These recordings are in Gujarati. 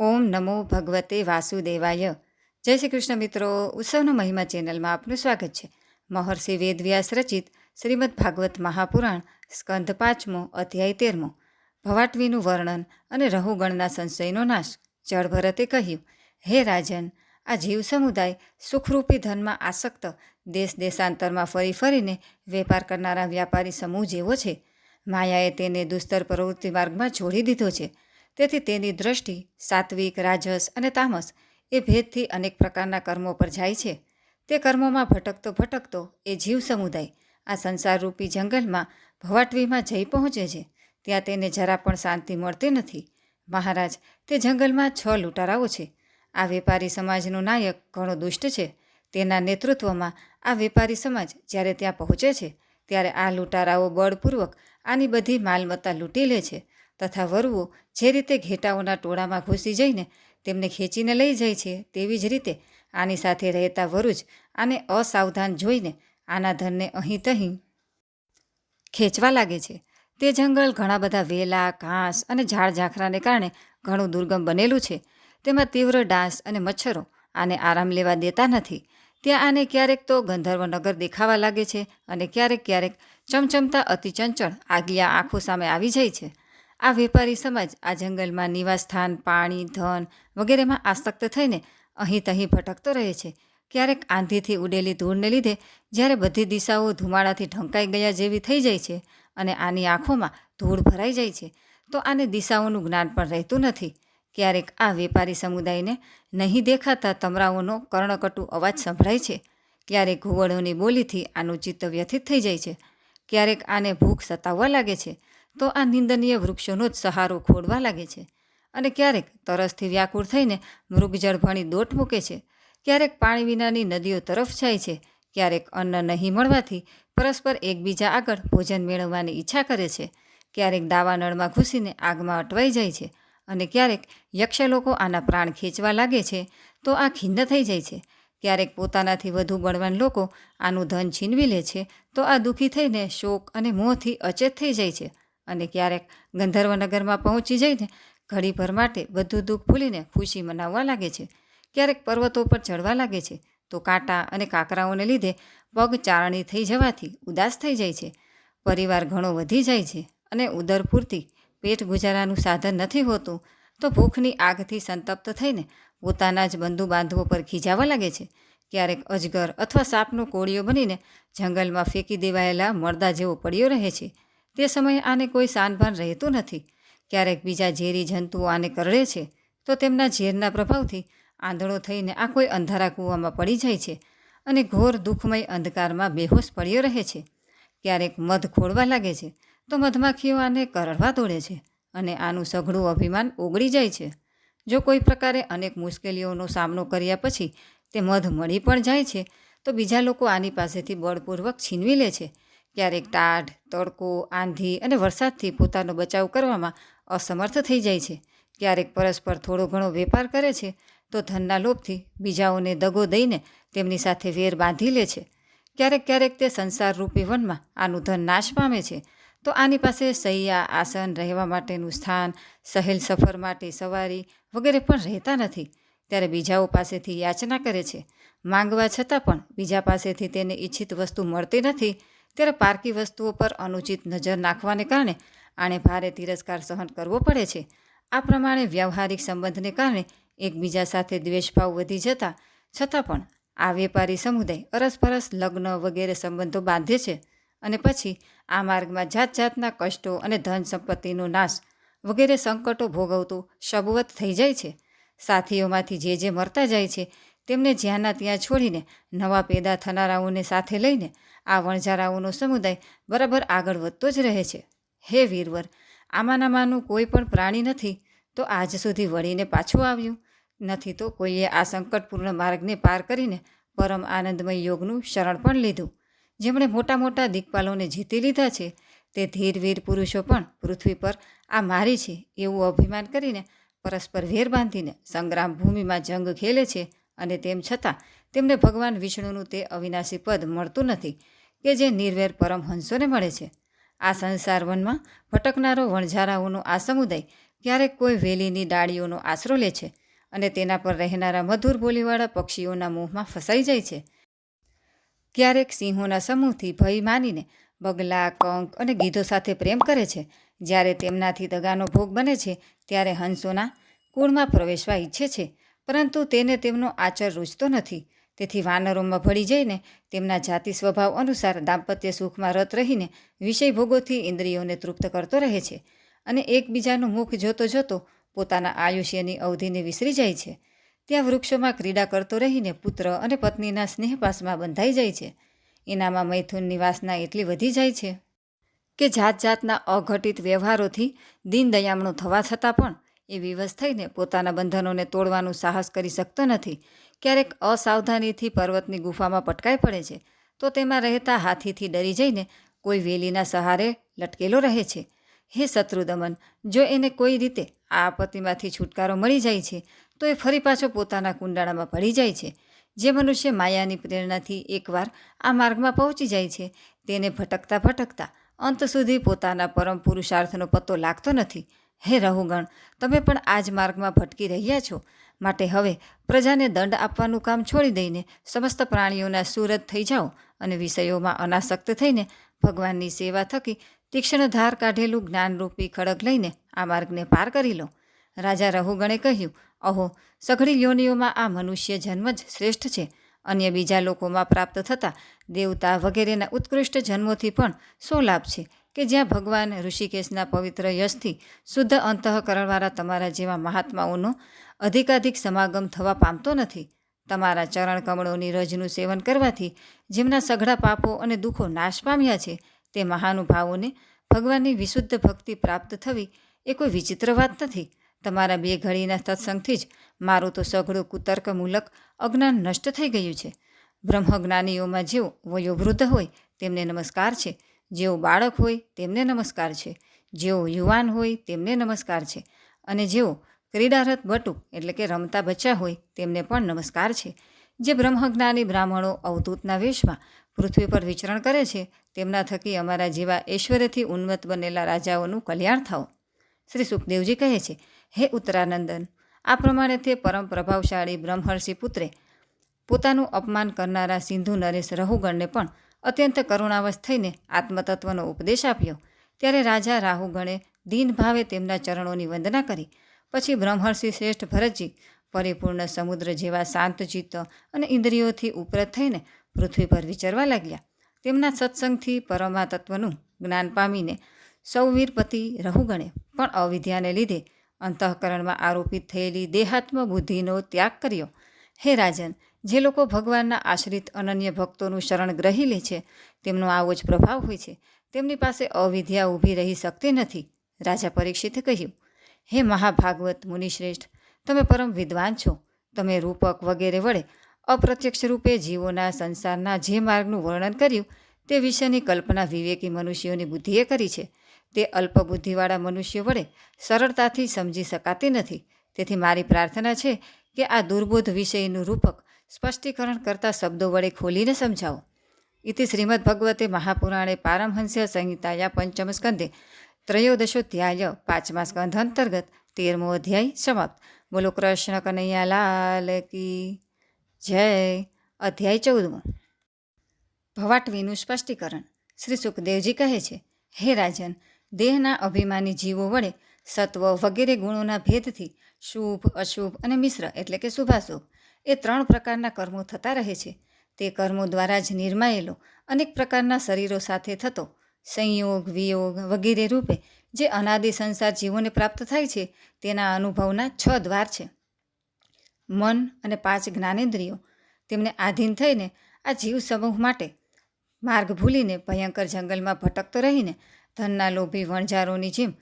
ઓમ નમો ભગવતે વાસુદેવાય. જય શ્રી કૃષ્ણ મિત્રો, ઉત્સવનો મહિમા ચેનલમાં આપનું સ્વાગત છે. મહર્ષિ વેદવ્યાસ રચિત શ્રીમદ ભાગવત મહાપુરાણ સ્કંધ પાંચમો, અધ્યાય તેરમો. ભવાટવીનું વર્ણન અને રહુગણના સંશયનો નાશ જળભરતે કહ્યું, હે રાજન, આ જીવ સમુદાય સુખરૂપી ધનમાં આસક્ત, દેશ દેશાંતરમાં ફરી ફરીને વેપાર કરનારા વ્યાપારી સમૂહ જેવો છે. માયાએ તેને દુસ્તર પ્રવૃત્તિ માર્ગમાં છોડી દીધો છે. તેથી તેની દ્રષ્ટિ સાત્વિક, રાજસ અને તામસ એ ભેદથી અનેક પ્રકારના કર્મો પર જાય છે. તે કર્મોમાં ભટકતો ભટકતો એ જીવ સમુદાય, આ સંસારરૂપી જંગલમાં ભવાટવીમાં જઈ પહોંચે છે. ત્યાં તેને જરા પણ શાંતિ મળતી નથી. મહારાજ, તે જંગલમાં છ લૂંટારાઓ છે. આ વેપારી સમાજનો નાયક ઘણો દુષ્ટ છે. તેના નેતૃત્વમાં આ વેપારી સમાજ જ્યારે ત્યાં પહોંચે છે, ત્યારે આ લૂંટારાઓ બળપૂર્વક આની બધી માલમત્તા લૂંટી લે છે. તથા વરવો જે રીતે ઘેટાઓના ટોળામાં ઘૂસી જઈને તેમને ખેંચીને લઈ જાય છે, તેવી જ રીતે આની સાથે રહેતા વરુજ આને અસાવધાન જોઈને આના ધનને અહીં તહીં ખેંચવા લાગે છે. તે જંગલ ઘણા બધા વેલા, ઘાસ અને ઝાડ ઝાંખરાને કારણે ઘણું દુર્ગમ બનેલું છે. તેમાં તીવ્ર ડાંસ અને મચ્છરો આને આરામ લેવા દેતા નથી. ત્યાં આને ક્યારેક તો ગંધર્વનગર દેખાવા લાગે છે અને ક્યારેક ક્યારેક ચમચમતા અતિચંચળ આગિયા આંખો સામે આવી જાય છે. આ વેપારી સમાજ, આ જંગલમાં નિવાસસ્થાન, પાણી, ધન વગેરેમાં આસક્ત થઈને અહીં તહીં ભટકતો રહે છે. ક્યારેક આંધીથી ઉડેલી ધૂળને લીધે જ્યારે બધી દિશાઓ ધુમાડાથી ઢંકાઈ ગયા જેવી થઈ જાય છે અને આની આંખોમાં ધૂળ ભરાઈ જાય છે, તો આને દિશાઓનું જ્ઞાન પણ રહેતું નથી. ક્યારેક આ વેપારી સમુદાયને નહીં દેખાતા તમરાઓનો કર્ણકટુ અવાજ સંભળાય છે. ક્યારેક ઘુવડોની બોલીથી આનું ચિત્ત વ્યથિત થઈ જાય છે. ક્યારેક આને ભૂખ સતાવવા લાગે છે. તો આ નિંદનીય વૃક્ષોનો જ સહારો ખોડવા લાગે છે. અને ક્યારેક તરસથી વ્યાકુળ થઈને મૃગજળ ભણી દોટ મૂકે છે. ક્યારેક પાણી વિનાની નદીઓ તરફ જાય છે. ક્યારેક અન્ન નહીં મળવાથી પરસ્પર એકબીજા આગળ ભોજન મેળવવાની ઈચ્છા કરે છે. ક્યારેક દાવાનળમાં ઘૂસીને આગમાં અટવાઈ જાય છે. અને ક્યારેક યક્ષ લોકો આના પ્રાણ ખેંચવા લાગે છે, તો આ ખિન્ન થઈ જાય છે. ક્યારેક પોતાનાથી વધુ બળવાન લોકો આનું ધન છીનવી લે છે, તો આ દુઃખી થઈને શોક અને મોહથી અચેત થઈ જાય છે. અને ક્યારેક ગંધર્વનગરમાં પહોંચી જઈને ઘડીભર માટે બધું દુઃખ ભૂલીને ખુશી મનાવવા લાગે છે. ક્યારેક પર્વતો પર ચડવા લાગે છે, તો કાંટા અને કાંકરાઓને લીધે પગ ચારણી થઈ જવાથી ઉદાસ થઈ જાય છે. પરિવાર ઘણો વધી જાય છે અને ઉદર પૂરતી પેટ ગુજારાનું સાધન નથી હોતું, તો ભૂખની આગથી સંતપ્ત થઈને પોતાના જ બંધુ બાંધવો પર ખીજાવા લાગે છે. ક્યારેક અજગર અથવા સાપનો કોળિયો બનીને જંગલમાં ફેંકી દેવાયેલા મળદા જેવો પડ્યો રહે છે. તે સમયે આને કોઈ સાનભાન રહેતું નથી. ક્યારેક બીજા ઝેરી જંતુઓ આને કરડે છે, તો તેમના ઝેરના પ્રભાવથી આંધળો થઈને આ કોઈ અંધારા કૂવામાં પડી જાય છે અને ઘોર દુઃખમય અંધકારમાં બેહોશ પડ્યો રહે છે. ક્યારેક મધ ખોળવા લાગે છે, તો મધમાખીઓ આને કરડવા દોડે છે અને આનું સઘળું અભિમાન ઓગળી જાય છે. જો કોઈ પ્રકારે અનેક મુશ્કેલીઓનો સામનો કર્યા પછી તે મધ મળી પણ જાય છે, તો બીજા લોકો આની પાસેથી બળપૂર્વક છીનવી લે છે ક્યારેક ટાઢ, તડકો, આંધી અને વરસાદથી પોતાનો બચાવ કરવામાં અસમર્થ થઈ જાય છે. ક્યારેક પરસ્પર થોડો ઘણો વેપાર કરે છે, તો ધનના લોભથી બીજાઓને દગો દઈને તેમની સાથે વેર બાંધી લે છે. ક્યારેક ક્યારેક તે સંસારરૂપી વનમાં આનું ધન નાશ પામે છે. તો આની પાસે સૈયા, આસન રહેવા માટેનું સ્થાન, સહેલ સફર માટે સવારી વગેરે પણ રહેતા નથી. ત્યારે બીજાઓ પાસેથી યાચના કરે છે. માંગવા છતાં પણ બીજા પાસેથી તેને ઈચ્છિત વસ્તુ મળતી નથી. ત્યારે પારકી વસ્તુઓ પર અનુચિત નજર નાખવાને કારણે આણે ભારે તિરસ્કાર સહન કરવો પડે છે. આ પ્રમાણે વ્યવહારિક સંબંધને કારણે એકબીજા સાથે દ્વેષભાવ વધી જતા, છતાં પણ આ વેપારી સમુદાય અરસપરસ લગ્ન વગેરે સંબંધો બાંધે છે અને પછી આ માર્ગમાં જાત જાતના કષ્ટો અને ધન સંપત્તિનો નાશ વગેરે સંકટો ભોગવતું શબવત થઈ જાય છે. સાથીઓમાંથી જે જે મરતા જાય છે, તેમને જ્યાંના ત્યાં છોડીને નવા પેદા થનારાઓને સાથે લઈને આ વણઝારાઓનો સમુદાય બરાબર આગળ વધતો જ રહે છે. હે વીરવર, આમાંનામાંનું કોઈ પણ પ્રાણી નથી, તો આજ સુધી વળીને પાછું આવ્યું. નથી તો કોઈએ આ સંકટપૂર્ણ માર્ગને પાર કરીને પરમ આનંદમય યોગનું શરણ પણ લીધું. જેમણે મોટા મોટા દિગ્પાલોને જીતી લીધા છે, તે ધીરવીર પુરુષો પણ પૃથ્વી પર આ મારી છે એવું અભિમાન કરીને પરસ્પર વેર બાંધીને સંગ્રામ ભૂમિમાં જંગ ખેલે છે અને તેમ છતાં તેમને ભગવાન વિષ્ણુનું તે અવિનાશી પદ મળતું નથી કે જે નિર્વેર પરમહંસોને મળે છે. આ સંસાર વનમાં ભટકનારો વણઝારાઓનો આ સમુદાય ક્યારેક કોઈ વેલીની ડાળીઓનો આશરો લે છે અને તેના પર રહેનારા મધુર બોલીવાળા પક્ષીઓના મોહમાં ફસાઈ જાય છે. ક્યારેક સિંહોના સમૂહથી ભય માનીને બગલા, કંક અને ગીધો સાથે પ્રેમ કરે છે. જ્યારે તેમનાથી દગાનો ભોગ બને છે, ત્યારે હંસોના કુળમાં પ્રવેશવા ઈચ્છે છે, પરંતુ તેને તેમનો આચર રૂચતો નથી. તેથી વાનરોમાં ભળી જઈને તેમના જાતિ સ્વભાવ અનુસાર દાંપત્ય સુખમાં રત રહીને વિષય ભોગોથી ઇન્દ્રિયોને તૃપ્ત કરતો રહે છે અને એકબીજાનું મુખ જોતો જોતો પોતાના આયુષ્યની અવધિને વિસરી જાય છે. ત્યાં વૃક્ષોમાં ક્રીડા કરતો રહીને પુત્ર અને પત્નીના સ્નેહપાસમાં બંધાઈ જાય છે. એનામાં મૈથુનની વાસના એટલી વધી જાય છે કે જાત જાતના અઘટિત વ્યવહારોથી દીન દયામણો થવા છતાં પણ એ વિવશ થઈને પોતાના બંધનોને તોડવાનું સાહસ કરી શકતો નથી. ક્યારેક અસાવધાનીથી પર્વતની ગુફામાં પટકાઈ પડે છે, તો તેમાં રહેતા હાથીથી ડરી જઈને કોઈ વેલીના સહારે લટકેલો રહે છે. હે શત્રુદમન જો એને કોઈ રીતે આ આપત્તિમાંથી છુટકારો મળી જાય છે, તો એ ફરી પાછો પોતાના કુંડાળામાં પડી જાય છે. જે મનુષ્ય માયાની પ્રેરણાથી એકવાર આ માર્ગમાં પહોંચી જાય છે, તેને ભટકતા ભટકતા અંત સુધી પોતાના પરમ પુરુષાર્થનો પત્તો લાગતો નથી. હે રહુગણ, તમે પણ આ જ માર્ગમાં ભટકી રહ્યા છો. માટે હવે પ્રજાને દંડ આપવાનું કામ છોડી દઈને સમસ્ત પ્રાણીઓના સુરત થઈ જાઓ અને વિષયોમાં અનાસક્ત થઈને ભગવાનની સેવા થકી તીક્ષ્ણ ધાર કાઢેલું જ્ઞાનરૂપી ખડગ લઈને આ માર્ગને પાર કરી લો. રાજા રહુગણે કહ્યું અહો સઘળી યોનિઓમાં આ મનુષ્ય જન્મ જ શ્રેષ્ઠ છે. અન્ય બીજા લોકોમાં પ્રાપ્ત થતા દેવતા વગેરેના ઉત્કૃષ્ટ જન્મોથી પણ શું લાભ છે? કે જ્યાં ભગવાન ઋષિકેશના પવિત્ર યશથી શુદ્ધ અંતઃકરણવાળા તમારા જેવા મહાત્માઓનો અધિકાધિક સમાગમ થવા પામતો નથી. તમારા ચરણ કમળોની રજનું સેવન કરવાથી જેમના સઘળા પાપો અને દુઃખો નાશ પામ્યા છે, તે મહાનુભાવોને ભગવાનની વિશુદ્ધ ભક્તિ પ્રાપ્ત થવી એ કોઈ વિચિત્ર વાત નથી. તમારા બે ઘડીના સત્સંગથી જ મારું તો સઘળું કુતર્કમૂલક અજ્ઞાન નષ્ટ થઈ ગયું છે. બ્રહ્મજ્ઞાનીઓમાં જેઓ વયોવૃદ્ધ હોય તેમને નમસ્કાર છે. જેઓ બાળક હોય તેમને નમસ્કાર છે. જેઓ યુવાન હોય તેમને નમસ્કાર છે. અને જેઓ ક્રીડારત બટુક એટલે કે રમતા બચ્ચા હોય તેમને પણ નમસ્કાર છે. જે બ્રહ્મજ્ઞાની બ્રાહ્મણો અવધૂતના વેશમાં પૃથ્વી પર વિચરણ કરે છે, તેમના થકી અમારા જેવા ઐશ્વર્યથી ઉન્મત બનેલા રાજાઓનું કલ્યાણ થાઓ. શ્રી સુખદેવજી કહે છે, હે ઉત્તરાનંદન, આ પ્રમાણે તે પરમ પ્રભાવશાળી બ્રહ્મર્ષિ પુત્રે પોતાનું અપમાન કરનારા સિંધુ નરેશ રહુગણને પણ અત્યંત કરુણાવશ થઈને આત્મતત્વનો ઉપદેશ આપ્યો. ત્યારે રાજા રાહુગણે દીનભાવે તેમના ચરણોની વંદના કરી. પછી બ્રહ્મર્ષિ શ્રેષ્ઠ ભરતજી પરિપૂર્ણ સમુદ્ર જેવા શાંત ચિત્ત અને ઇન્દ્રિયોથી ઉપરત થઈને પૃથ્વી પર વિચરવા લાગ્યા. તેમના સત્સંગથી પરમા તત્વનું જ્ઞાન પામીને સૌવીરપતિ રહુગણે પણ અવિદ્યાને લીધે અંતઃકરણમાં આરોપિત થયેલી દેહાત્મ બુદ્ધિનો ત્યાગ કર્યો. હે રાજન જે લોકો ભગવાનના આશ્રિત અનન્ય ભક્તોનું શરણ ગ્રહી લે છે, તેમનો આવો જ પ્રભાવ હોય છે. તેમની પાસે અવિદ્યા ઊભી રહી શકતી નથી, રાજા પરીક્ષિતે કહ્યું. હે મહાભાગવત મુનિશ્રેષ્ઠ, તમે પરમ વિદ્વાન છો. તમે રૂપક વગેરે વડે અપ્રત્યક્ષ રૂપે જીવોના, સંસારના જે માર્ગનું વર્ણન કર્યું, તે વિશેની કલ્પના વિવેકી મનુષ્યોની બુદ્ધિએ કરી છે. તે અલ્પબુદ્ધિવાળા મનુષ્યો વડે સરળતાથી સમજી શકાતી નથી. તેથી મારી પ્રાર્થના છે કે આ દુર્બોધ વિષયનું રૂપક સ્પષ્ટીકરણ કરતા શબ્દો વડે ખોલીને સમજાવો. ઇતિ શ્રીમદ ભગવતે મહાપુરાણે પારમહંસ્ય સંહિતાયા પંચમ સ્કંદે ત્રયોદશોધ્યાય પાંચમા સ્કંધ અંતર્ગત તેરમો અધ્યાય સમાપ્ત. બોલો કૃષ્ણ કનૈયા લાલ કી જય. અધ્યાય ચૌદમો. ભવાટવીનું સ્પષ્ટીકરણ. શ્રી સુખદેવજી કહે છે, હે રાજન, દેહના અભિમાની જીવો વડે સત્વ વગેરે ગુણોના ભેદથી શુભ, અશુભ અને મિશ્ર એટલે કે શુભાશુભ. એ ત્રણ પ્રકારના કર્મો થતા રહે છે. તે કર્મો દ્વારા જ નિર્માયેલો અનેક પ્રકારના શરીરો સાથે થતો સંયોગ, વિયોગ વગેરે રૂપે જે અનાદિ સંસાર જીવોને પ્રાપ્ત થાય છે, તેના અનુભવના છ દ્વાર છે. મન અને પાંચ જ્ઞાનેન્દ્રિયો. તેમને આધીન થઈને આ જીવ સમૂહ માટે માર્ગ ભૂલીને ભયંકર જંગલમાં ભટકતો રહીને ધનના લોભી વણઝારોની જેમ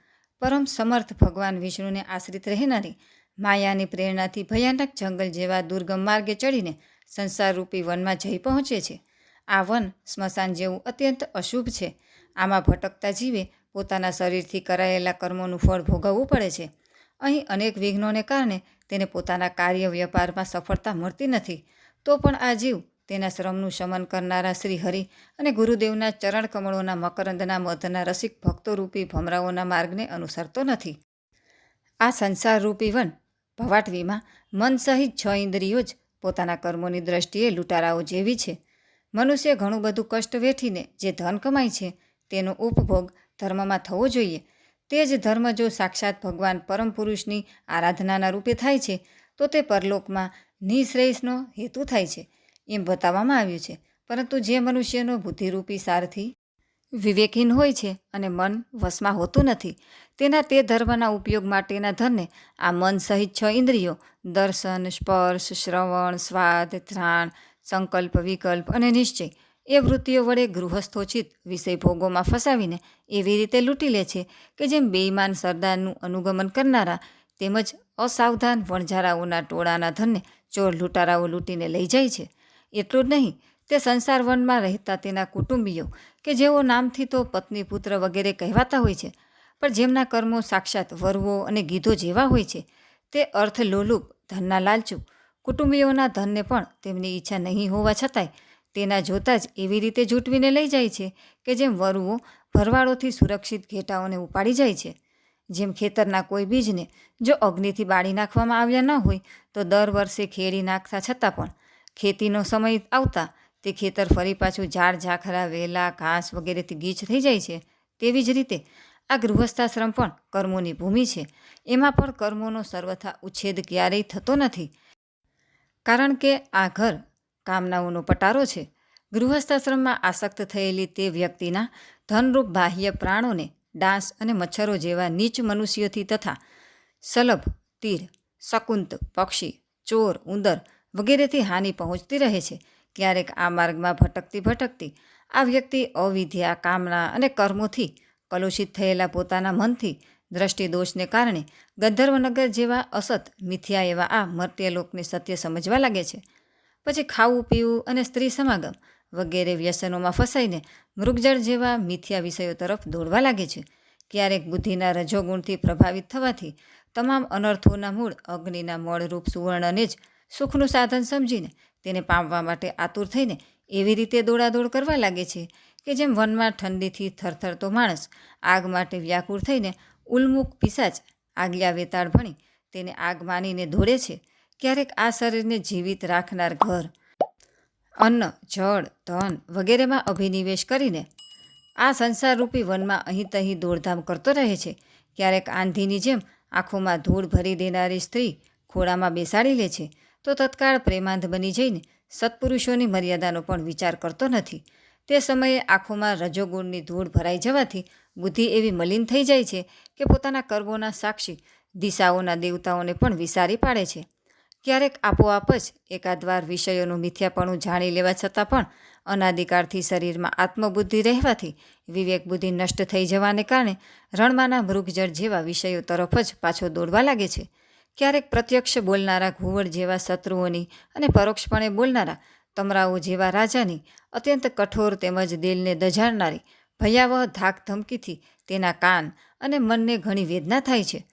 પરમ સમર્થ ભગવાન વિષ્ણુને આશ્રિત રહેનારી માયાની પ્રેરણાથી ભયાનક જંગલ જેવા દુર્ગમ માર્ગે ચડીને સંસારરૂપી વનમાં જઈ પહોંચે છે. આ વન સ્મશાન જેવું અત્યંત અશુભ છે. આમાં ભટકતા જીવે પોતાના શરીરથી કરાયેલા કર્મોનું ફળ ભોગવવું પડે છે. અહીં અનેક વિઘ્નોને કારણે તેને પોતાના કાર્ય વ્યાપારમાં સફળતા મળતી નથી. તો પણ આ જીવ તેના શ્રમનું શમન કરનારા શ્રી હરિ અને ગુરુદેવના ચરણ કમળોના મકરંદના મધના રસિક ભક્તોરૂપી ભમરાઓના માર્ગને અનુસરતો નથી. આ સંસારરૂપી વન ભવાટવીમાં મન સહિત છ ઇન્દ્રિયો જ પોતાના કર્મોની દ્રષ્ટિએ લૂંટારાઓ જેવી છે. મનુષ્ય ઘણું બધું કષ્ટ વેઠીને જે ધન કમાય છે, તેનો ઉપભોગ ધર્મમાં થવો જોઈએ. તે જ ધર્મ જો સાક્ષાત ભગવાન પરમ પુરુષની આરાધનાના રૂપે થાય છે, તો તે પરલોકમાં નિશ્રેયસનો હેતુ થાય છે, એમ બતાવવામાં આવ્યું છે. પરંતુ જે મનુષ્યનો બુદ્ધિરૂપી સારથી વિવેકહીન હોય છે અને મન વશમાં હોતું નથી. તેના તે ધર્મના ઉપયોગ માટેના ધનને આ મન સહિત છ ઇન્દ્રિયો, દર્શન, સ્પર્શ, શ્રવણ, સ્વાદ, ધ્રાણ, સંકલ્પ, વિકલ્પ અને નિશ્ચય, એ વૃત્તિઓ વડે ગૃહસ્થોચિત વિષય ભોગોમાં ફસાવીને એવી રીતે લૂંટી લે છે કે જેમ બેઈમાન સરદારનું અનુગમન કરનારા તેમજ અસાવધાન વણઝારાઓના ટોળાના ધનને ચોર લૂંટારાઓ લૂંટીને લઈ જાય છે. એટલું જ નહીં, તે સંસાર વનમાં રહેતા તેના કુટુંબીઓ કે જેઓ નામથી તો પત્ની, પુત્ર વગેરે કહેવાતા હોય છે, પણ જેમના કર્મો સાક્ષાત વરવો અને ગીધો જેવા હોય છે, તે અર્થ લોલુપ, ધનના લાલચુ, કુટુંબીઓના ધનને પણ તેમની ઈચ્છા નહીં હોવા છતાંય તેના જોતાં જ એવી રીતે જૂટવીને લઈ જાય છે કે જેમ વરુઓ ભરવાડોથી સુરક્ષિત ઘેટાઓને ઉપાડી જાય છે. જેમ ખેતરના કોઈ બીજને જો અગ્નિથી બાળી નાખવામાં આવ્યા ન હોય, તો દર વર્ષે ખેડી નાખતા છતાં પણ ખેતીનો સમય આવતા તે ખેતર ફરી પાછું ઝાડ, ઝાખરા, વેલા, ઘાસ વગેરેથી ગીચ થઈ જાય છે તેવી જ રીતે આ ગૃહસ્થાશ્રમ પણ કર્મોની ભૂમિ છે. એમાં પણ કર્મોનો સર્વથા ઉછેદ ક્યારેય થતો નથી. કારણ કે આ ઘર કામનાઓનો પટારો છે. ગૃહસ્થાશ્રમમાં આસક્ત થયેલી તે વ્યક્તિના ધનરૂપ બાહ્ય પ્રાણોને ડાંસ અને મચ્છરો જેવા નીચ મનુષ્યોથી તથા સલભ, તીર, શકુંત, પક્ષી, ચોર, ઉંદર વગેરેથી હાનિ પહોંચતી રહે છે. ક્યારેક આ માર્ગમાં ભટકતી ભટકતી આ વ્યક્તિ અવિદ્યા કામના અને કર્મોથી કલુષિત થયેલા પોતાના મનથી દ્રષ્ટિદોષને કારણે ગંધર્વનગર જેવા અસત, મિથ્યા એવા આ મર્ત્ય લોકને સત્ય સમજવા લાગે છે. પછી ખાવું, પીવું અને સ્ત્રી સમાગમ વગેરે વ્યસનોમાં ફસાઈને મૃગજળ જેવા મિથ્યા વિષયો તરફ દોડવા લાગે છે. ક્યારેક બુદ્ધિના રજોગુણથી પ્રભાવિત થવાથી તમામ અનર્થોના મૂળ, અગ્નિના મળરૂપ સુવર્ણને જ સુખનું સાધન સમજીને તેને પામવા માટે આતુર થઈને એવી રીતે દોડાદોડ કરવા લાગે છે કે જેમ વનમાં ઠંડીથી થરથરતો માણસ આગ માટે વ્યાકુળ થઈને ઉલ્મુખ પિસાચ આગલ્યા વેતાળ ભણી તેને આગ માનીને દોડે છે, ક્યારેક આ શરીરને જીવિત રાખનાર ઘર, અન્ન, જળ, ધન વગેરેમાં અભિનિવેશ કરીને આ સંસારરૂપી વનમાં અહીં તહીં દોડધામ કરતો રહે છે. ક્યારેક આંધીની જેમ આંખોમાં ધૂળ ભરી દેનારી સ્ત્રી ખોળામાં બેસાડી લે છે તો તત્કાળ પ્રેમાંધ બની જઈને સત્પુરુષોની મર્યાદાનો પણ વિચાર કરતો નથી. તે સમયે આંખોમાં રજોગુણની ધૂળ ભરાઈ જવાથી બુદ્ધિ એવી મલિન થઈ જાય છે કે પોતાના કર્મોના સાક્ષી દિશાઓના દેવતાઓને પણ વિસારી પાડે છે. ક્યારેક આપોઆપ જ એકાદવાર વિષયોનું મિથ્યાપણું જાણી લેવા છતાં પણ અનાદિકાળથી શરીરમાં આત્મબુદ્ધિ રહેવાથી વિવેક બુદ્ધિ નષ્ટ થઈ જવાને કારણે રણમાના મૃગજળ જેવા વિષયો તરફ જ પાછો દોડવા લાગે છે. ક્યારેક પ્રત્યક્ષ બોલનારા ઘુવડ જેવા શત્રુઓની અને પરોક્ષપણે બોલનારા તમરાઓ જેવા રાજાની અત્યંત કઠોર તેમજ દિલને દજાડનારી ભયાવહ ધાક ધમકીથી તેના કાન અને મનને ઘણી વેદના થાય છે.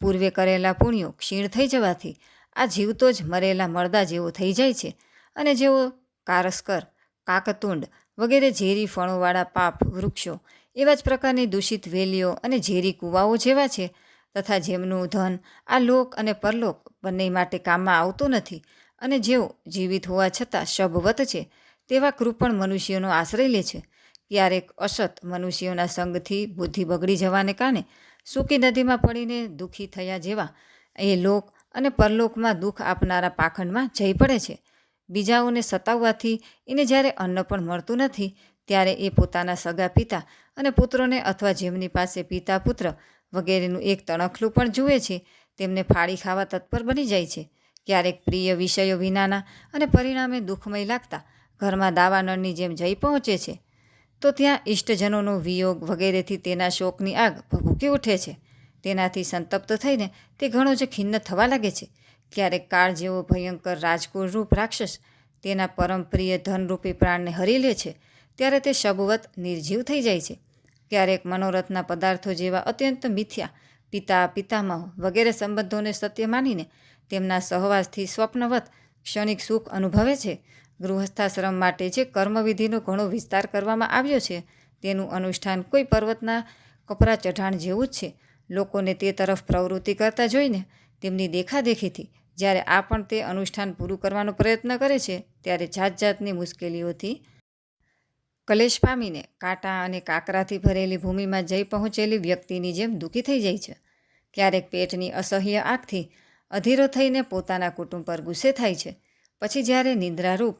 પૂર્વે કરેલા પુણ્યો ક્ષીણ થઈ જવાથી આ જીવતો જ મરેલા મળદા જેવો થઈ જાય છે અને જેઓ કારસ્કર, કાકતુંડ વગેરે ઝેરી ફળોવાળા પાપ વૃક્ષો એવા જ પ્રકારની દૂષિત વેલીઓ અને ઝેરી કૂવાઓ જેવા છે તથા જેમનું ધન, આ લોક અને પરલોક બંને માટે કામમાં આવતું નથી અને જેઓ જીવિત હોવા છતાં શબવત છે, તેવા કૃપણ મનુષ્યોનો આશ્રય લે છે. ક્યારેક અસત મનુષ્યોના સંગથી બુદ્ધિ બગડી જવાને કારણે સૂકી નદીમાં પડીને દુઃખી થયા જેવા એ લોક અને પરલોકમાં દુઃખ આપનારા પાખંડમાં જઈ પડે છે. બીજાઓને સતાવવાથી એને જ્યારે અન્ન પણ મળતું નથી, ત્યારે એ પોતાના સગા પિતા અને પુત્રોને અથવા જેમની પાસે પિતા પુત્ર વગેરેનું એક તણખલું પણ જુએ છે. તેમને ફાળી ખાવા તત્પર બની જાય છે. ક્યારેક પ્રિય વિષયો વિનાના અને પરિણામે દુઃખમય લાગતા ઘરમાં દાવાનળની જેમ જઈ પહોંચે છે. તો ત્યાં ઇષ્ટજનોનો વિયોગ વગેરેથી તેના શોકની આગ ભભૂકી ઉઠે છે. તેનાથી સંતપ્ત થઈને તે ઘણો જ ખિન્ન થવા લાગે છે. ક્યારેક કાળ જેવો ભયંકર રાજકુળ રૂપ રાક્ષસ તેના પરમ પ્રિય ધનરૂપી પ્રાણને હરી લે છે. ત્યારે તે શબવત નિર્જીવ થઈ જાય છે. ક્યારેક મનોરથના પદાર્થો જેવા અત્યંત મિથ્યા પિતા પિતામહ વગેરે સંબંધોને સત્ય માનીને તેમના સહવાસથી સ્વપ્નવત ક્ષણિક સુખ અનુભવે છે. ગૃહસ્થાશ્રમ માટે જે કર્મવિધિનો ઘણો વિસ્તાર કરવામાં આવ્યો છે, તેનું અનુષ્ઠાન કોઈ પર્વતના કપરા ચઢાણ જેવું જ છે. લોકોને તે તરફ પ્રવૃત્તિ કરતા જોઈને તેમની દેખાદેખીથી જ્યારે આ પણ તે અનુષ્ઠાન પૂરું કરવાનો પ્રયત્ન કરે છે, ત્યારે જાત જાતની મુશ્કેલીઓથી કલેશ પામીને કાંટા અને કાકરાથી ભરેલી ભૂમિમાં જઈ પહોંચેલી વ્યક્તિની જેમ દુઃખી થઈ જાય છે. ક્યારેક પેટની અસહ્ય આગથી અધીરો થઈને પોતાના કુટુંબ પર ગુસ્સે થાય છે. પછી જ્યારે નિદ્રારૂપ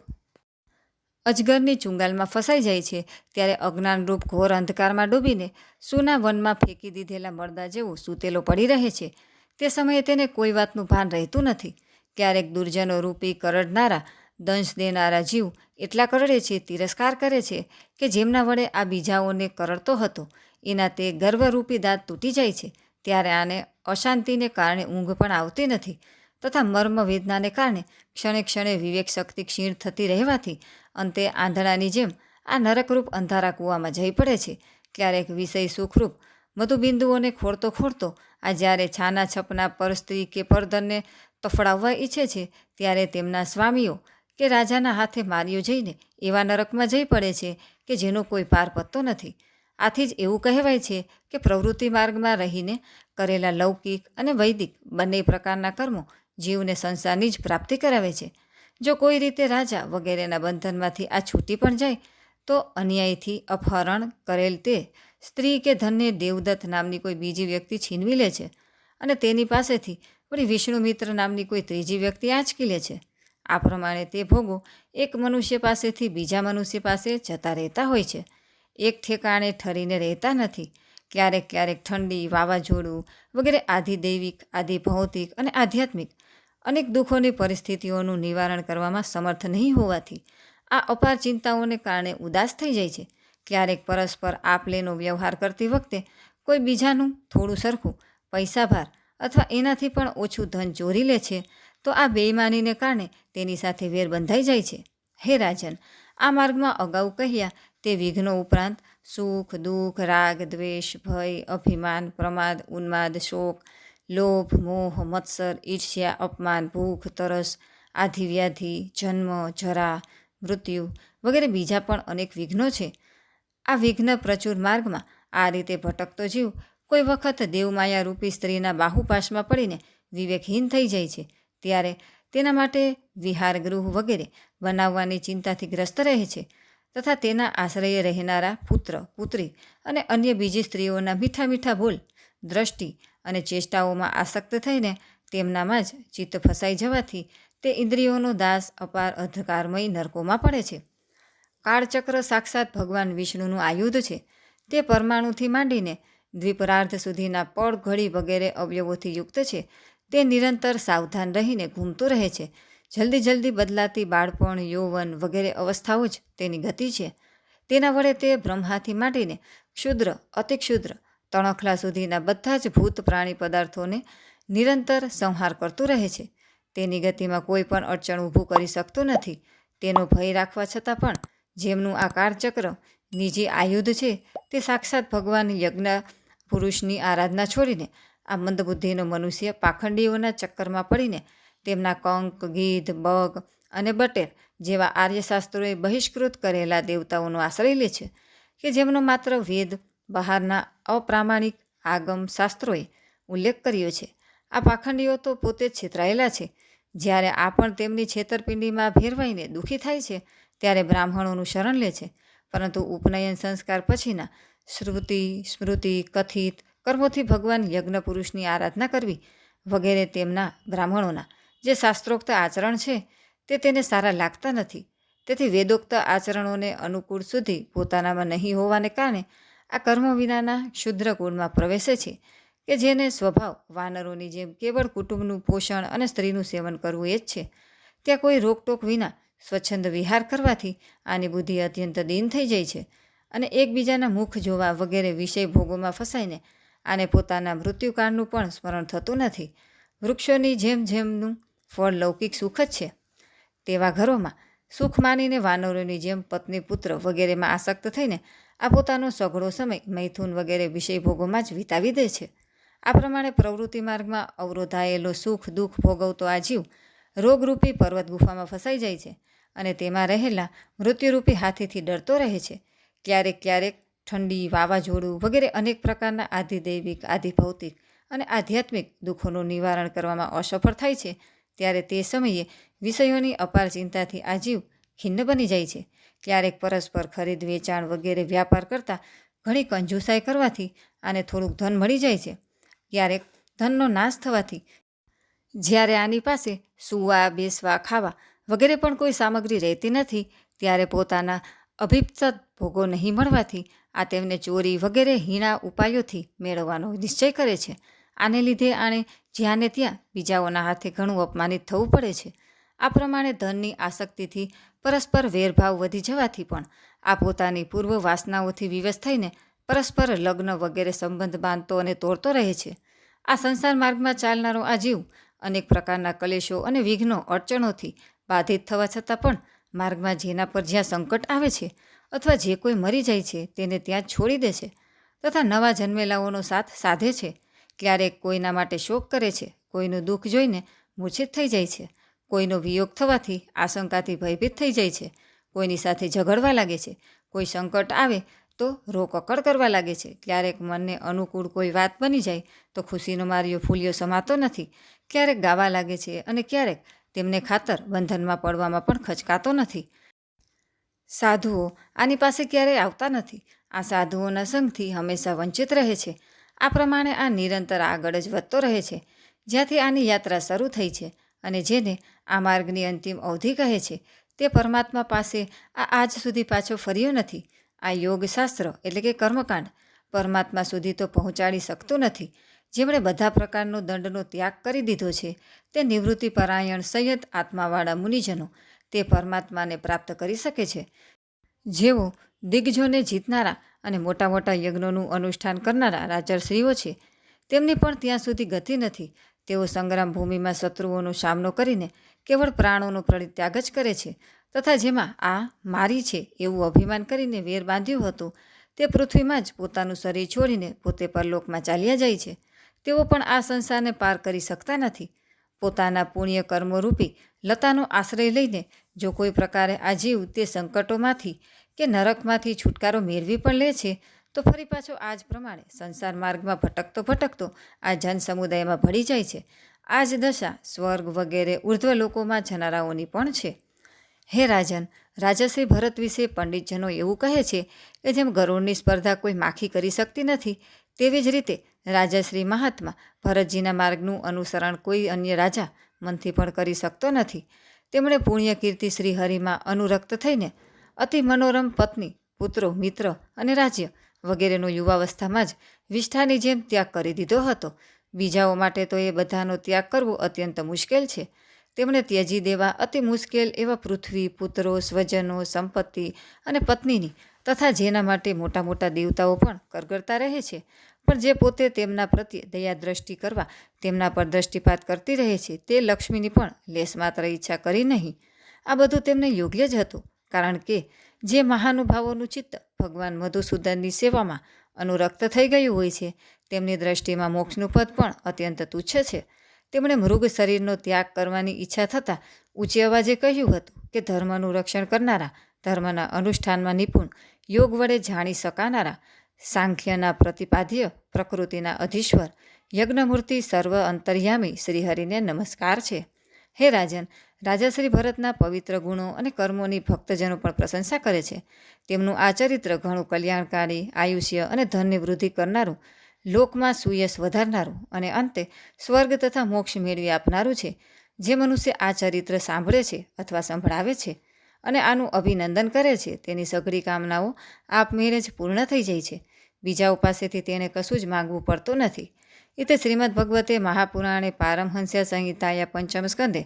અજગરની ચુંગાલમાં ફસાઈ જાય છે, ત્યારે અજ્ઞાનરૂપ ઘોર અંધકારમાં ડૂબીને સૂના વનમાં ફેંકી દીધેલા મરદા જેવો સૂતેલો પડી રહે છે. તે સમયે તેને કોઈ વાતનું ભાન રહેતું નથી. ક્યારેક દુર્જનો રૂપી કરડનારા દંશ દેનારા જીવ એટલા કરડે છે, તિરસ્કાર કરે છે કે જેમના વડે આ બીજાઓને કરડતો હતો. એના તે ગર્વરૂપી દાંત તૂટી જાય છે. ત્યારે આને અશાંતિને કારણે ઊંઘ પણ આવતી નથી તથા મર્મ વેદનાને કારણે ક્ષણે ક્ષણે વિવેક શક્તિ ક્ષીણ થતી રહેવાથી અંતે આંધળાની જેમ આ નરકરૂપ અંધારા કૂવામાં જઈ પડે છે. ક્યારેક વિષય સુખરૂપ મધુબિંદુઓને ખોરતો ખોરતો આ જ્યારે છાના છપના પર સ્ત્રી કે પરધનને તફડાવવા ઈચ્છે છે, ત્યારે તેમના સ્વામીઓ કે રાજાના હાથે માર્યો જઈને એવા નરકમાં જઈ પડે છે કે જેનો કોઈ પાર પત્તો નથી. આથી જ એવું કહેવાય છે કે પ્રવૃત્તિ માર્ગમાં રહીને કરેલા લૌકિક અને વૈદિક બંને પ્રકારના કર્મો જીવને સંસારની જ પ્રાપ્તિ કરાવે છે. જો કોઈ રીતે રાજા વગેરેના બંધનમાંથી આ છૂટી પણ જાય, તો અન્યાયથી અપહરણ કરેલ તે સ્ત્રી કે ધનને દેવદત્ત નામની કોઈ બીજી વ્યક્તિ છીનવી લે છે અને તેની પાસેથી વળી વિષ્ણુમિત્ર નામની કોઈ ત્રીજી વ્યક્તિ આંચકી લે છે. આ પ્રમાણે તે ભોગો એક મનુષ્ય પાસેથી બીજા મનુષ્ય પાસે જતા રહેતા હોય છે. એક ઠેકાણે ઠરીને રહેતા નથી. ક્યારેક ક્યારેક ઠંડી, વાવાઝોડું વગેરે આધિ દૈવિક આદિ ભૌતિક અને આધ્યાત્મિક અનેક દુઃખોની પરિસ્થિતિઓનું નિવારણ કરવામાં સમર્થ નહીં હોવાથી આ અપાર ચિંતાઓને કારણે ઉદાસ થઈ જાય છે. ક્યારેક પરસ્પર આપ લેનો વ્યવહાર કરતી વખતે કોઈ બીજાનું થોડું સરખું પૈસાભાર અથવા એનાથી પણ ઓછું ધન ચોરી લે છે તો આ બેઈમાનીને કારણે તેની સાથે વેર બંધાઈ જાય છે. હે રાજન, આ માર્ગમાં અગાઉ કહ્યા તે વિઘ્નો ઉપરાંત સુખ, દુઃખ, રાગ, દ્વેષ, ભય, અભિમાન, પ્રમાદ, ઉન્માદ, શોક, લોભ, મોહ, મત્સર, ઈર્ષ્યા, અપમાન, ભૂખ, તરસ, આધિવ્યાધિ, જન્મ, જરા, મૃત્યુ વગેરે બીજા પણ અનેક વિઘ્નો છે. આ વિઘ્ન પ્રચુર માર્ગમાં આ રીતે ભટકતો જીવ કોઈ વખત દેવમાયા રૂપી સ્ત્રીના બાહુપાશમાં પડીને વિવેકહીન થઈ જાય છે. ત્યારે તેના માટે વિહાર ગૃહ વગેરે બનાવવાની ચિંતાથી ગ્રસ્ત રહે છે તથા તેના આશ્રયે રહેનારા પુત્ર, પુત્રી અને અન્ય બીજી સ્ત્રીઓના મીઠા મીઠા બોલ, દ્રષ્ટિ અને ચેષ્ટાઓમાં આસક્ત થઈને તેમનામાં જ ચિત્ત ફસાઈ જવાથી તે ઇન્દ્રિયોનો દાસ, અપાર, અંધકારમય નરકોમાં પડે છે. કાળચક્ર સાક્ષાત ભગવાન વિષ્ણુનું આયુધ છે. તે પરમાણુથી માંડીને દ્વિપરાર્ધ સુધીના પળ ઘડી વગેરે અવયવોથી યુક્ત છે. તે નિરંતર સાવધાન રહીને ઘૂમતું રહે છે. જલ્દી જલ્દી બદલાતી બાળપણ, યૌવન વગેરે અવસ્થાઓ જ તેની ગતિ છે. તેના વડે તે બ્રહ્માથી માંડીને ક્ષુદ્ર, અતિક્ષુદ્ર, તણખલા સુધીના બધા જ ભૂત પ્રાણી પદાર્થોને નિરંતર સંહાર કરતું રહે છે. તેની ગતિમાં કોઈ પણ અડચણ ઊભું કરી શકતું નથી. તેનો ભય રાખવા છતાં પણ જેમનું આ કાળચક્ર નિજી આયુધ છે, તે સાક્ષાત ભગવાન યજ્ઞ પુરુષની આરાધના છોડીને આ મંદબુદ્ધિનો મનુષ્ય પાખંડીઓના ચક્કરમાં પડીને તેમના કંક, ગીધ, બગ અને બટેર જેવા આર્યશાસ્ત્રોએ બહિષ્કૃત કરેલા દેવતાઓનો આશ્રય લે છે કે જેમનો માત્ર વેદ, બહારના અપ્રામાણિક આગમ શાસ્ત્રોએ ઉલ્લેખ કર્યો છે. આ પાખંડીઓ તો પોતે જ છેતરાયેલા છે. જ્યારે આ પણ તેમની છેતરપિંડીમાં ભેરવાઈને દુઃખી થાય છે, ત્યારે બ્રાહ્મણોનું શરણ લે છે. પરંતુ ઉપનયન સંસ્કાર પછીના શ્રુતિ, સ્મૃતિ, કથિત કર્મોથી ભગવાન યજ્ઞ પુરુષની આરાધના કરવી વગેરે તેમના બ્રાહ્મણોના. જે શાસ્ત્રોક્ત આચરણ છે, તે તેને સારા લાગતા નથી. તેથી વેદોક્ત આચરણોને અનુકૂળ સુધી પોતાનામાં નહીં હોવાને કારણે આ કર્મ વિનાના ક્ષુદ્ર કુળમાં પ્રવેશે છે, કે જેને સ્વભાવ વાનરોની જેમ કેવળ કુટુંબનું પોષણ અને સ્ત્રીનું સેવન કરવું એ જ છે. ત્યાં કોઈ રોકટોક વિના સ્વચ્છંદ વિહાર કરવાથી આની બુદ્ધિ અત્યંત દીન થઈ જાય છે અને એકબીજાના મુખ જોવા વગેરે વિષય ભોગોમાં ફસાઈને આને પોતાના મૃત્યુકાળનું પણ સ્મરણ થતું નથી. વૃક્ષોની જેમ જેમનું ફળ લૌકિક સુખ જ છે. તેવા ઘરોમાં સુખ માનીને વાનરોની જેમ પત્ની, પુત્ર વગેરેમાં આસક્ત થઈને આ પોતાનો સઘળો સમય મૈથુન વગેરે વિષય ભોગોમાં જ વિતાવી દે છે. આ પ્રમાણે પ્રવૃત્તિ માર્ગમાં અવરોધાયેલો સુખ, દુઃખ ભોગવતો આ જીવ રોગરૂપી પર્વત ગુફામાં ફસાઈ જાય છે અને તેમાં રહેલા મૃત્યુરૂપી હાથીથી ડરતો રહે છે. ક્યારેક ક્યારેક ઠંડી, વાવાઝોડું વગેરે અનેક પ્રકારના આધિદૈવિક, આધિભૌતિક અને આધ્યાત્મિક દુઃખોનું નિવારણ કરવામાં અસફળ થાય છે. ત્યારે તે સમયે વિષયોની અપાર ચિંતાથી આ જીવ ખિન્ન બની જાય છે. ક્યારેક પરસ્પર ખરીદ, વેચાણ વગેરે વ્યાપાર કરતાં ઘણી કંજુસાઈ કરવાથી આને થોડુંક ધન મળી જાય છે. ક્યારેક ધનનો નાશ થવાથી જ્યારે આની પાસે સૂવા, બેસવા, ખાવા વગેરે પણ કોઈ સામગ્રી રહેતી નથી, ત્યારે પોતાના અભિપ્સત ભોગો નહીં મળવાથી આ તેમને ચોરી વગેરે હીણા ઉપાયોથી મેળવવાનો નિશ્ચય કરે છે. આને લીધે આણે જ્યાં ને ત્યાં બીજાઓના હાથે ઘણું અપમાનિત થવું પડે છે. આ પ્રમાણે ધનની આસક્તિથી પરસ્પર વેરભાવ વધી જવાથી પણ આ પોતાની પૂર્વ વાસનાઓથી વિવશ થઈને પરસ્પર લગ્ન વગેરે સંબંધ બાંધતો અને તોડતો રહે છે. આ સંસાર માર્ગમાં ચાલનારો આ જીવ અનેક પ્રકારના કલેશો અને વિઘ્નો, અડચણોથી બાધિત થવા છતાં પણ માર્ગમાં જેના પર જ્યાં સંકટ આવે છે અથવા જે કોઈ મરી જાય છે તેને ત્યાં જ છોડી દે છે તથા નવા જન્મેલાઓનો સાથ સાધે છે. ક્યારેક કોઈના માટે શોક કરે છે, કોઈનું દુઃખ જોઈને મૂર્છિત થઈ જાય છે, કોઈનો વિયોગ થવાથી આશંકાથી ભયભીત થઈ જાય છે, કોઈની સાથે ઝઘડવા લાગે છે, કોઈ સંકટ આવે તો રોકકડ કરવા લાગે છે. ક્યારેક મનને અનુકૂળ કોઈ વાત બની જાય તો ખુશીનો માર્યો ફૂલ્યો સમાતો નથી. ક્યારેક ગાવા લાગે છે અને ક્યારેક તેમને ખાતર બંધનમાં પડવામાં પણ ખચકાતો નથી. સાધુઓ આની પાસે ક્યારેય આવતા નથી. આ સાધુઓના સંઘથી હંમેશા વંચિત રહે છે. આ પ્રમાણે આ નિરંતર આગળ જ વધતો રહે છે. જ્યાંથી આની યાત્રા શરૂ થઈ છે અને જેને આ માર્ગની અંતિમ અવધિ કહે છે તે પરમાત્મા પાસે આ આજ સુધી પાછો ફર્યો નથી. આ યોગશાસ્ત્ર એટલે કે કર્મકાંડ પરમાત્મા સુધી તો પહોંચાડી શકતું નથી. જેમણે બધા પ્રકારનો દંડનો ત્યાગ કરી દીધો છે તે નિવૃત્તિ પરાયણ સંયત આત્માવાળા મુનિજનો તે પરમાત્માને પ્રાપ્ત કરી શકે છે. જેઓ દિગ્ગજોને જીતનારા અને મોટા મોટા યજ્ઞોનું અનુષ્ઠાન કરનારા રાજરશ્રીઓ છે. તેમની પણ ત્યાં સુધી ગતિ નથી. તેઓ સંગ્રામ ભૂમિમાં શત્રુઓનો સામનો કરીને કેવળ પ્રાણોનો પરિત્યાગ જ કરે છે તથા જેમાં આ મારી છે એવું અભિમાન કરીને વેર બાંધ્યું હતું. તે પૃથ્વીમાં જ પોતાનું શરીર છોડીને પોતે પરલોકમાં ચાલ્યા જાય છે. તેઓ પણ આ સંસારને પાર કરી શકતા નથી. પોતાના પુણ્ય કર્મોરૂપી લતાનો આશ્રય લઈને જો કોઈ પ્રકારે આ જીવ તે સંકટોમાંથી કે નરકમાંથી છુટકારો મેળવી પણ લે છે, તો ફરી પાછો આ જ પ્રમાણે સંસાર માર્ગમાં ભટકતો ભટકતો આ જન સમુદાયમાં ભળી જાય છે. આ જ દશા સ્વર્ગ વગેરે ઉર્ધ્વ લોકોમાં જનારાઓની પણ છે. હે રાજન, રાજશ્રી ભરત વિશે પંડિતજનો એવું કહે છે કે જેમ ગરુડની સ્પર્ધા કોઈ માખી કરી શકતી નથી, તેવી જ રીતે રાજાશ્રી મહાત્મા ભરતજીના માર્ગનું અનુસરણ કોઈ અન્ય રાજા મનથી પણ કરી શકતો નથી. તેમણે પુણ્ય કીર્તિ શ્રી હરિમાં અનુરક્ત થઈને અતિ મનોરમ પત્ની, પુત્રો, મિત્ર અને રાજ્ય વગેરેનો યુવાવસ્થામાં જ વિષ્ઠાની જેમ ત્યાગ કરી દીધો હતો. બીજાઓ માટે તો એ બધાનો ત્યાગ કરવો અત્યંત મુશ્કેલ છે. તેમણે ત્યજી દેવા અતિ મુશ્કેલ એવા પૃથ્વી, પુત્રો, સ્વજનો, સંપત્તિ અને પત્નીની તથા જેના માટે મોટા મોટા દેવતાઓ પણ કરગરતા રહે છે. પણ જે પોતે તેમના પ્રત્યે દયા દ્રષ્ટિ કરવા, તેમના પર દ્રષ્ટિપાત કરતી રહે છે, તે લક્ષ્મીની પણ લેશ માત્ર ઈચ્છા કરી નહીં. આ બધું તેમને યોગ્ય જ હતું, કારણ કે જે મહાનુભાવોનું ચિત્ત ભગવાન મધુસૂદનની સેવામાં અનુરક્ત થઈ ગયું હોય છે, તેમની દ્રષ્ટિમાં મોક્ષનું પદ પણ અત્યંત તુચ્છ છે. તેમણે મૃગ શરીરનો ત્યાગ કરવાની ઈચ્છા થતાં ઊંચી અવાજે કહ્યું હતું કે ધર્મનું રક્ષણ કરનારા ધર્મના અનુષ્ઠાનમાં નિપુણ યોગ વડે જાણી શકાનારા સાંખ્યના પ્રતિપાદ્ય પ્રકૃતિના અધીશ્વર યજ્ઞમૂર્તિ સર્વ અંતર્યામી શ્રીહરિને નમસ્કાર છે. હે રાજન રાજાશ્રી ભરતના પવિત્ર ગુણો અને કર્મોની ભક્તજનો પણ પ્રશંસા કરે છે. તેમનું આ ચરિત્ર ઘણું કલ્યાણકારી, આયુષ્ય અને ધનની વૃદ્ધિ કરનારું, લોકમાં સુયશ વધારનારું અને અંતે સ્વર્ગ તથા મોક્ષ મેળવી આપનારું છે. જે મનુષ્ય આ ચરિત્ર સાંભળે છે અથવા સંભળાવે છે અને આનું અભિનંદન કરે છે. તેની સઘળી કામનાઓ આપમેળે જ પૂર્ણ થઈ જાય છે. બીજાઓ પાસેથી તેને કશું જ માંગવું પડતું નથી. ઇતે શ્રીમદ ભગવતે મહાપુરાણે પારમહંસ્ય સંહિતાયા પંચમ સ્કંદે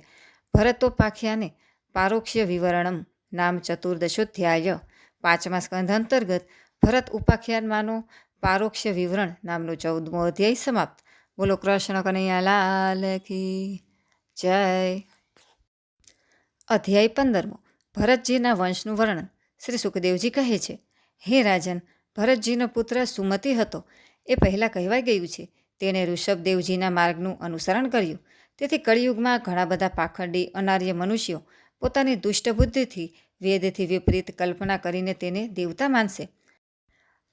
ભરતોપાખ્યાને પારોક્ષ્ય વિવરણમ નામ ચતુર્દશોધ્યાય પાંચમા સ્કંદ અંતર્ગત ભરત ઉપાખ્યાનમાંનો પારોક્ષ્ય વિવરણ નામનો ચૌદમો અધ્યાય સમાપ્ત. બોલો કૃષ્ણ કનૈયા લાલ કી જય. અધ્યાય પંદરમો. ભરતજીના વંશનું વર્ણન શ્રી સુખદેવજી કહે છે. હે રાજન, ભરતજીનો પુત્ર સુમતિ હતો. એ પહેલાં કહેવાઈ ગયું છે. તેણે ઋષભદેવજીના માર્ગનું અનુસરણ કર્યું. તેથી કળિયુગમાં ઘણા બધા પાખંડી, અનાર્ય મનુષ્યો પોતાની દુષ્ટ બુદ્ધિથી વેદથી વિપરીત કલ્પના કરીને તેને દેવતા માનશે.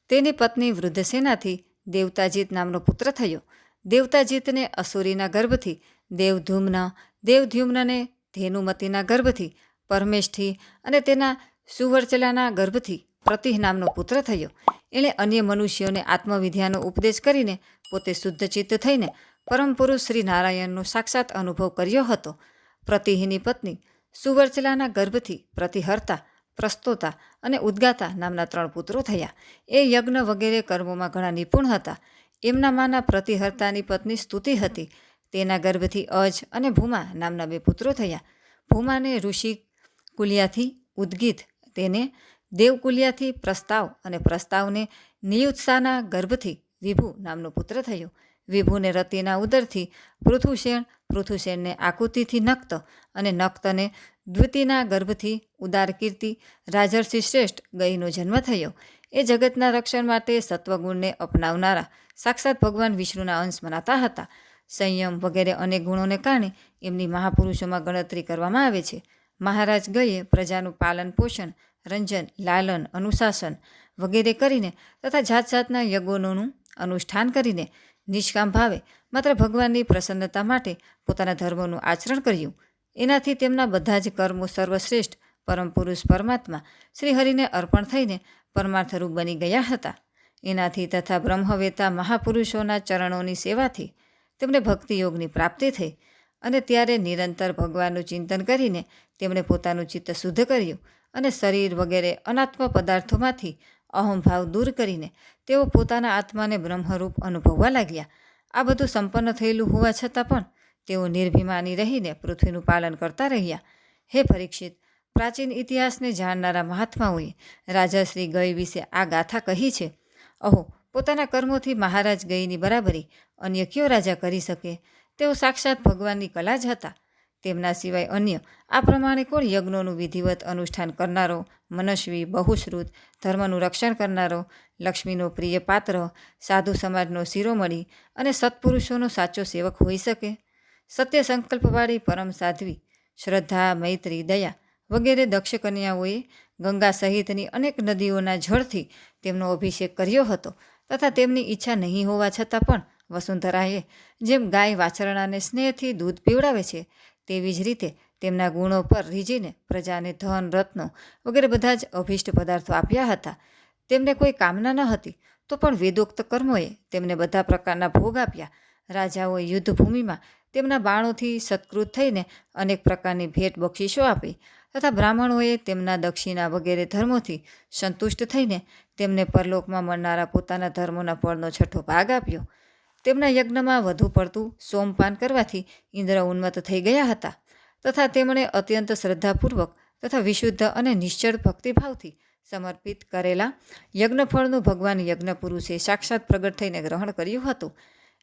તેની પત્ની વૃદ્ધસેનાથી દેવતાજીત નામનો પુત્ર થયો. દેવતાજીતને અસુરીના ગર્ભથી, દેવધૂમ્ન દેવધ્યુમ્નને ધેનુમતીના ગર્ભથી પરમેશથી અને તેના સુવર્ચલાના ગર્ભથી પ્રતિહ નામનો પુત્ર થયો. એણે અન્ય મનુષ્યોને આત્મવિદ્યાનો ઉપદેશ કરીને પોતે શુદ્ધ ચિત્ત થઈને પરમ પુરુષ શ્રી નારાયણનો સાક્ષાત અનુભવ કર્યો હતો. પ્રતિહિની પત્ની સુવર્ચલાના ગર્ભથી પ્રતિહર્તા, પ્રસ્તોતા અને ઉદ્ગાતા નામના ત્રણ પુત્રો થયા. એ યજ્ઞ વગેરે કર્મોમાં ઘણા નિપુણ હતા. એમનામાંના પ્રતિહર્તાની પત્ની સ્તુતિ હતી. તેના ગર્ભથી અજ અને ભૂમા નામના બે પુત્રો થયા. ભૂમાને ઋષિ કુલિયાથી ઉદ્ગીત. તેને દેવકુલિયાથી પ્રસ્તાવ અને પ્રસ્તાવને નિયુત્સાના ગર્ભથી વિભુ નામનો પુત્ર થયો. વિભુને રતિના ઉદરથી પૃથુસેન, પૃથુસેનને આકૃતિથી નક્ત અને નક્તને દ્વિતીના ગર્ભથી ઉદાર કીર્તિ, રાજર્ષિ શ્રેષ્ઠ ગઈનો જન્મ થયો. એ જગતના રક્ષણ માટે સત્વગુણને અપનાવનારા સાક્ષાત ભગવાન વિષ્ણુના અંશ મનાતા હતા. સંયમ વગેરે અનેક ગુણોને કારણે એમની મહાપુરુષોમાં ગણતરી કરવામાં આવે છે. મહારાજ ગયે પ્રજાનું પાલન, પોષણ, રંજન, લાલન, અનુશાસન વગેરે કરીને તથા જાત જાતના યજ્ઞોનું અનુષ્ઠાન કરીને નિષ્કામ ભાવે માત્ર ભગવાનની પ્રસન્નતા માટે પોતાના ધર્મનું આચરણ કર્યું. એનાથી તેમના બધા જ કર્મો સર્વશ્રેષ્ઠ પરમ પુરુષ પરમાત્મા શ્રીહરિને અર્પણ થઈને પરમાર્થરૂપ બની ગયા હતા. એનાથી તથા બ્રહ્મવેતા મહાપુરુષોના ચરણોની સેવાથી તેમને ભક્તિયોગની પ્રાપ્તિ થઈ. અને ત્યારે નિરંતર ભગવાનનું ચિંતન કરીને તેમણે પોતાનું ચિત્ત શુદ્ધ કર્યું અને શરીર વગેરે અનાત્મ પદાર્થોમાંથી અહંભાવ દૂર કરીને તેઓ પોતાના આત્માને બ્રહ્મરૂપ અનુભવવા લાગ્યા. આ બધું સંપન્ન થયેલું હોવા છતાં પણ તેઓ નિર્ભિમાની રહીને પૃથ્વીનું પાલન કરતા રહ્યા. હે પરીક્ષિત, પ્રાચીન ઇતિહાસને જાણનારા મહાત્માઓએ રાજાશ્રી ગય વિશે આ ગાથા કહી છે. અહો, પોતાના કર્મોથી મહારાજ ગઈની બરાબરી અન્ય કયો રાજા કરી શકે? તેઓ સાક્ષાત ભગવાનની કલા જ હતા. તેમના સિવાય અન્ય, આ પ્રમાણે કોણ યજ્ઞોનું વિધિવત અનુષ્ઠાન કરનારો, મનસ્વી, બહુશ્રુત, ધર્મનું રક્ષણ કરનારો, લક્ષ્મીનો પ્રિય પાત્ર, સાધુ સમાજનો શિરોમણી અને સત્પુરુષોનો સાચો સેવક હોઈ શકે? સત્ય સંકલ્પવાળી પરમ સાધ્વી, શ્રદ્ધા, મૈત્રી, દયા વગેરે દક્ષ કન્યાઓએ ગંગા સહિતની અનેક નદીઓના જળથી તેમનો અભિષેક કર્યો હતો તથા તેમની ઈચ્છા નહીં હોવા છતાં પણ વસુંધરાએ જેમ ગાય વાછરણાને સ્નેહથી દૂધ પીવડાવે છે, તેવી જ રીતે તેમના ગુણો પર રીઝીને પ્રજાને ધન, રત્નો વગેરે બધા જ અભિષ્ટ પદાર્થો આપ્યા હતા. તેમને કોઈ કામના ન હતી, તો પણ વેદોક્ત કર્મોએ તેમને બધા પ્રકારના ભોગ આપ્યા. રાજાઓએ યુદ્ધભૂમિમાં તેમના બાણોથી સત્કૃત થઈને અનેક પ્રકારની ભેટ બક્ષિસો આપી તથા બ્રાહ્મણોએ તેમના દક્ષિણા વગેરે ધર્મોથી સંતુષ્ટ થઈને તેમને પરલોકમાં મળનારા પોતાના ધર્મોના ફળનો છઠ્ઠો ભાગ આપ્યો. તેમના યજ્ઞમાં વધુ પડતું સોમપાન કરવાથી ઇન્દ્ર ઉન્મત્ત થઈ ગયા હતા તથા તેમણે અત્યંત શ્રદ્ધાપૂર્વક તથા વિશુદ્ધ અને નિશ્ચળ ભક્તિભાવથી સમર્પિત કરેલા યજ્ઞફળનું ભગવાન યજ્ઞ પુરુષે સાક્ષાત પ્રગટ થઈને ગ્રહણ કર્યું હતું.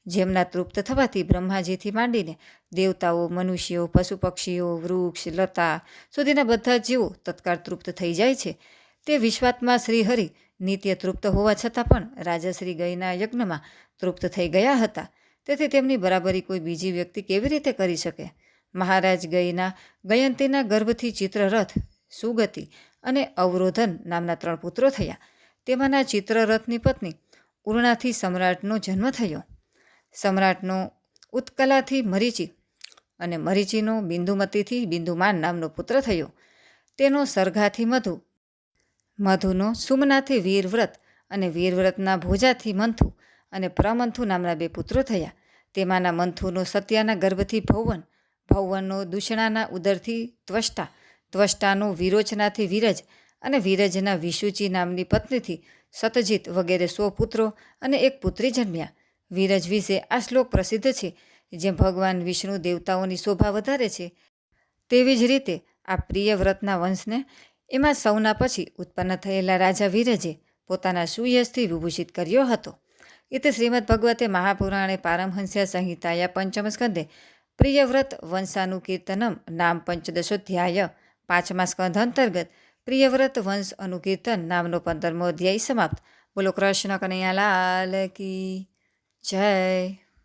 જેમના તૃપ્ત થવાથી બ્રહ્માજીથી માંડીને દેવતાઓ, મનુષ્યો પશુ પક્ષીઓ વૃક્ષ, લતા સુધીના બધા જીવો તત્કાળ તૃપ્ત થઈ જાય છે. તે વિશ્વાત્મા શ્રીહરિ નિત્ય તૃપ્ત હોવા છતાં પણ રાજાશ્રી ગયના યજ્ઞમાં તૃપ્ત થઈ ગયા હતા. તેથી તેમની બરાબરી કોઈ બીજી વ્યક્તિ કેવી રીતે કરી શકે? મહારાજ ગયના ગયંતીના ગર્ભથી ચિત્રરથ સુગતિ અને અવરોધન નામના ત્રણ પુત્રો થયા. તેમાંના ચિત્રરથની પત્ની ઉર્ણાથી સમ્રાટનો જન્મ થયો. સમ્રાટનો ઉત્કલાથી મરીચી અને મરીચીનો બિંદુમતીથી બિંદુમાન નામનો પુત્ર થયો. તેનો સરઘાથી મધુ, મધુનો સુમનાથી વીરવ્રત અને વીરવ્રતના ભોજાથી મંથુ અને પ્રમંથુ નામના બે પુત્રો થયા. તેમાંના મંથુનો સત્યાના ગર્ભથી ભૌવન, ભૌવનનો દુષણાના ઉદરથી ત્વષ્ટા, ત્વષ્ટાનો વિરોચનાથી વિરજ અને વિરજના વિશુચી નામની પત્નીથી સતજીત વગેરે સો પુત્રો અને એક પુત્રી જન્મ્યા. વિરજ વિશે આ શ્લોક પ્રસિદ્ધ છે, જેમ ભગવાન વિષ્ણુ દેવતાઓની શોભા વધારે છે. તેવી જ રીતે આ પ્રિય વ્રતના વંશને એમાં સૌના પછી ઉત્પન્ન થયેલા રાજા વિરજે પોતાના સુયશથી વિભૂષિત કર્યો હતો. ભગવતે મહાપુરાણે પારમહંસ્યા સંહિતાયા પંચમ સ્કંદે પ્રિયવ્રત વંશાનુકીર્તનમ નામ પંચદશોધ્યાય પાંચમા સ્કંદ અંતર્ગત પ્રિયવ્રત વંશ અનુકીર્તન નામનો પંદરમો અધ્યાય સમાપ્ત. બોલો કૃષ્ણ કનૈયાલાલ કી જય.